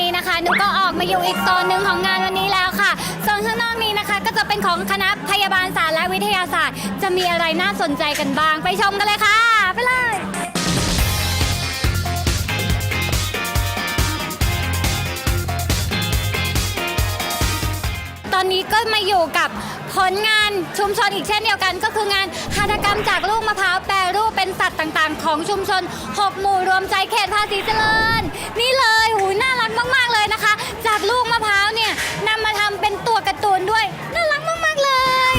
นี้นะคะนุกก็ออกมาอยู่อีกโซนหนึ่งของงานวันนี้แล้วค่ะโซนข้างนอกนี้นะคะ ก็จะเป็นของคณะพยาบาลศาสตร์และวิทยาศาสตร์ จะมีอะไรน่าสนใจกันบ้าง ไปชมกันเลยค่ะ ไปเลยตอนนี้ก็มาอยู่กับ ผลงานชุมชนอีกเช่นเดียวกัน ก็คืองานหัตถกรรมจากลูกมะพร้าวแปรรูปเป็นสัตว์ต่างๆ ของชุมชน 6 หมู่รวมใจเขตภาษีเจริญ นี่เลยหูน่ารักมากๆเลยนะคะ จากลูกมะพร้าวเนี่ยนำมาทำเป็นตัวการ์ตูนด้วย น่ารักมากๆเลย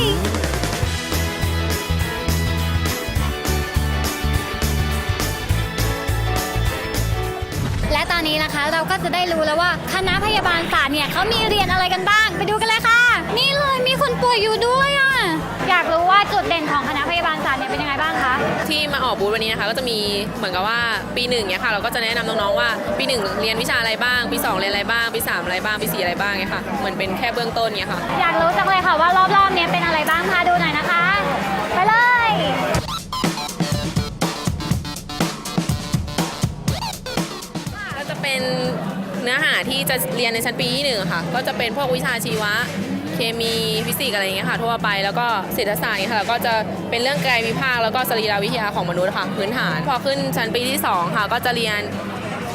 และตอนนี้นะคะเราก็จะได้รู้แล้วว่าคณะพยาบาลศาสตร์เนี่ยเขามีเรียนอะไรกันบ้าง ไปดูกันเลยค่ะ นี่เลยมีคนป่ วยอยู่ด้วยอะ อยากรู้ว่าจุดเด่นของคณะพยาบาลศาสตร์เนี่ยเป็นยังไงบ้างคะ ที่มาออกบูธวันนี้นะคะก็จะมีเหมือนกับว่าปีหนึ่งเนี่ยค่ะเราก็จะแนะนำน้องๆว่าปีหนึ่งเรียนวิชาอะไรบ้างปีสองเรียนอะไรบ้างปีสามอะไรบ้างปีสี่อะไรบ้างเนี่ยค่ะเหมือนเป็นแค่เบื้องต้นเนี่ยค่ะ อยากรู้จังเลยค่ะว่ารอบๆเนี้ยเป็นอะไรบ้างพาดูหน่อยนะคะ ไปเลย ก็จะเป็นเนื้อหาที่จะเรียนในชั้นปีที่หนึ่งค่ะ ก็จะเป็นพวกวิชาชีวะ เคมีฟิสิกส์อะไรอย่างเงี้ยค่ะทั่วไปแล้วก็เศรษฐศาสตร์เนี่ยค่ะแล้วก็จะเป็นเรื่องกายวิภาคแล้วก็สรีรวิทยาของมนุษย์ค่ะพื้นฐาน พอขึ้นชั้นปีที่สองค่ะ ก็จะเรียน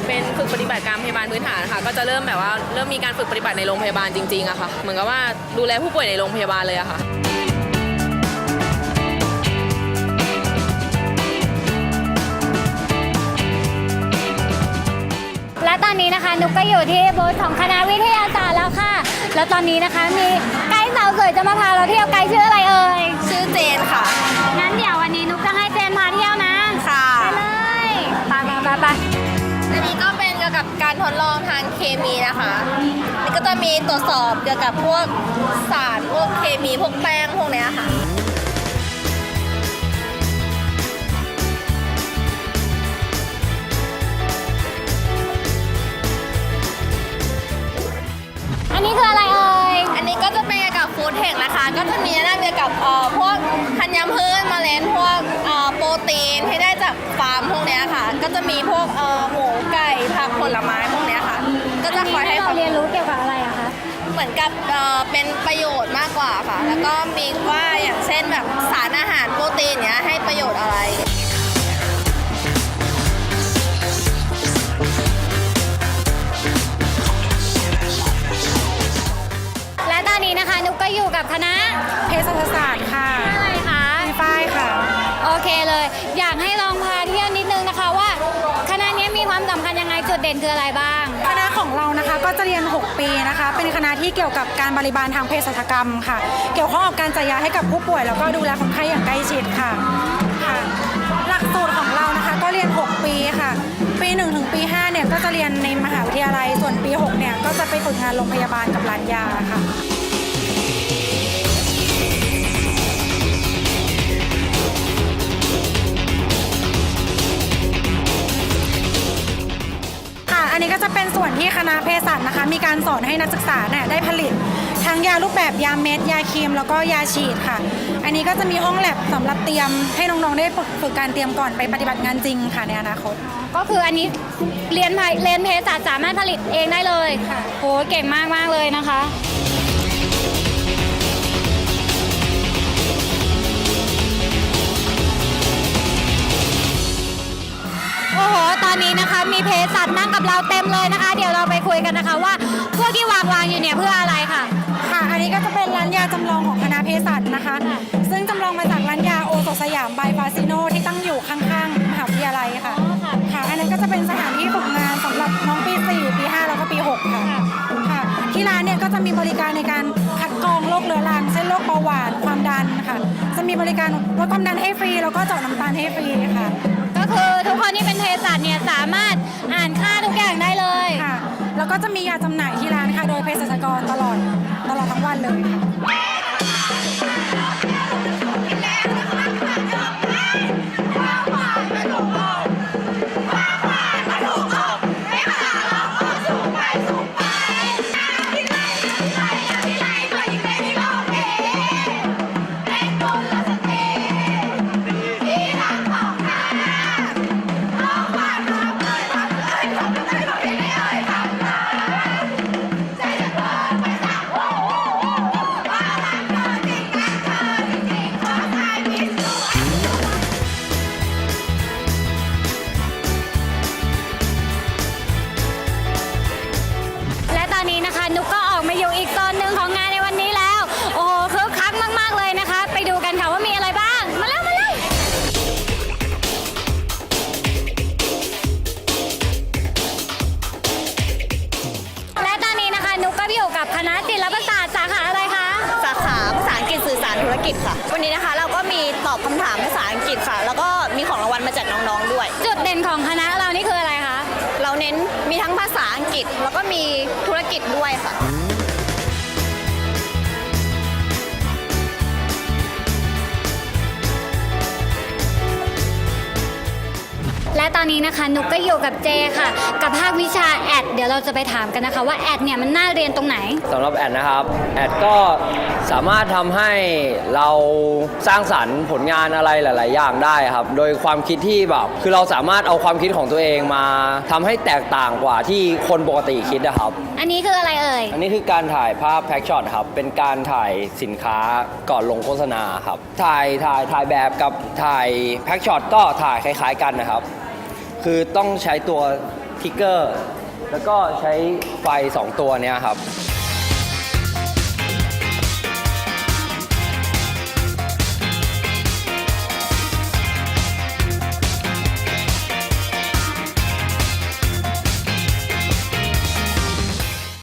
เป็นฝึกปฏิบัติการพยาบาลพื้นฐานค่ะ ก็จะเริ่มแบบว่าเริ่มมีการฝึกปฏิบัติในโรงพยาบาลจริงๆอะค่ะ เหมือนกับว่าดูแลผู้ป่วยในโรงพยาบาลเลยอะค่ะและตอนนี้นะคะนุกก็อยู่ที่บูธของคณะวิทยาศาสตร์แล้วค่ะ แล้วตอนนี้นะคะมีไกด์สาวสวยจะมาพาเราเที่ยวไกด์ชื่ออะไรเอ่ย ชื่อเจนค่ะ งั้นเดี๋ยววันนี้นุกจะให้เจนพาเที่ยวนะค่ะไปเลยไปไปไปไปอันนี้ก็เป็นเกี่ยวกับการทดลองทางเคมีนะคะนี่ก็จะมีตรวจสอบเกี่ยวกับพวกสารพวกเคมีพวกแป้งพวกเนี้ยค่ะ เกี่ยวกับเอ่อพวกธัญพืชเมล็ดพวกเอ่อโปรตีนที่ได้จากฟาร์มพวกเนี้ยค่ะ ก็จะมีพวกเอ่อหมูไก่ผักผลไม้พวกเนี้ยค่ะ ก็จะคอยให้เราความ เรียนรู้เกี่ยวกับอะไรอะคะ เหมือนกับเอ่อเป็นประโยชน์มากกว่าค่ะ แล้วก็มีว่าอย่างเช่นแบบสารอาหารโปรตีนเนี้ยให้ นุกก็อยู่กับคณะเภสัชศาสตร์ค่ะอะไรคะมีป้ายค่ะ โอเคเลย อยากให้ลองพาเที่ยวนิดนึงนะคะว่า คณะนี้มีความสำคัญยังไงจุดเด่นคืออะไรบ้าง คณะของเรานะคะก็จะเรียน 6 ปีนะคะ เป็นคณะที่เกี่ยวกับการบริบาลทางเภสัชกรรมค่ะ เกี่ยวข้องกับการจ่ายยาให้กับผู้ป่วย แล้วก็ดูแลคนไข้อย่างใกล้ชิดค่ะค่ะ หลักสูตรของเรานะคะก็เรียน 6 ปีค่ะ ปี1ถึงปี5เนี่ยก็จะเรียนในมหาวิทยาลัย ส่วนปี6เนี่ยก็จะไปฝึกงานโรงพยาบาลกับร้านยาค่ะ อันนี้ก็จะเป็นส่วนที่คณะเภสัชนะคะ มีการสอนให้นักศึกษาเนี่ยได้ผลิต ทั้งยารูปแบบยาเม็ดยาครีม แล้วก็ยาฉีดค่ะ อันนี้ก็จะมีห้องแลบสำหรับเตรียมให้น้องๆได้ฝึกฝึกการเตรียมก่อนไปปฏิบัติงานจริงค่ะในอนาคต ก็คืออันนี้เรียนเรียนเภสัชสามารถผลิตเองได้เลยค่ะโหเก่งมากมากเลยนะคะ มีเภสัชนั่งกับเราเต็มเลยนะคะ เดี๋ยวเราไปคุยกันนะคะว่าพวกที่วางวางๆอยู่เนี่ยเพื่ออะไรค่ะ ค่ะ อันนี้ก็จะเป็นร้านยาจำลองของคณะเภสัชนะคะค่ะซึ่งจำลองมาจากร้านยาโอโซสยามบายฟาซิโนที่ตั้งอยู่ข้างๆมหาวิทยาลัยค่ะอ๋อค่ะ ค่ะ อันนั้นก็จะเป็นสถานที่ฝึกงานสำหรับน้องปี 4 ปี 5 แล้วก็ปี 6 ค่ะ ค่ะ ที่ร้านเนี่ยก็จะมีบริการในการคัดกรองโรคเรื้อรังเช่นโรคเบาหวานความดันค่ะ จะมีบริการลดความดันให้ฟรีแล้วก็เจาะน้ำตาลให้ฟรีค่ะ ก็คือทุกคนที่เป็นเภสัชเนี่ยสามารถอ่านค่าทุกอย่างได้เลย ค่ะ แล้วก็จะมียาจำหน่ายที่ร้านค่ะ โดยเภสัชกรตลอดตลอดทั้งวันเลยค่ะ นะคะนุกก็ออกมาอยู่อีกโซนหนึ่งของงานในวันนี้แล้ว โอ้โหคึกคักมาก ๆ เลยนะคะ ไปดูกันค่ะว่ามีอะไรบ้าง มาแล้ว มาเลยและตอนนี้นะคะ นุกก็อยู่กับคณะศิลปศาสตร์สาขาอะไรคะ สาขาภาษาอังกฤษสื่อสารธุรกิจค่ะ วันนี้นะคะเราก็มีตอบคำถามภาษาอังกฤษค่ะ แล้วก็มีของรางวัลมาแจกน้องๆด้วย จุดเด่นของคณะเรานี่คืออะไรคะ เราเน้น มีทั้งภาษาอังกฤษ แล้วก็มีธุรกิจด้วยค่ะ และตอนนี้นะคะนุกก็อยู่กับเจค่ะ กับภาควิชาแอดเดี๋ยวเราจะไปถามกันนะคะว่าแอดเนี่ยมันน่าเรียนตรงไหน สำหรับแอดนะครับ แอดก็สามารถทำให้เราสร้างสรรค์ผลงานอะไรหลาย ๆ อย่างได้ครับ โดยความคิดที่แบบคือเราสามารถเอาความคิดของตัวเองมาทำให้แตกต่างกว่าที่คนปกติคิดนะครับ อันนี้คืออะไรเอ่ย อันนี้คือการถ่ายภาพแพ็กช็อตครับ เป็นการถ่ายสินค้าก่อนลงโฆษณาครับ ถ่ายถ่ายถ่ายแบบกับถ่ายแพ็กช็อตก็ถ่ายคล้าย ๆ กันนะครับ คือต้องใช้ตัวทิกเกอร์ แล้วก็ใช้ไฟ 2 ตัวเนี้ยครับ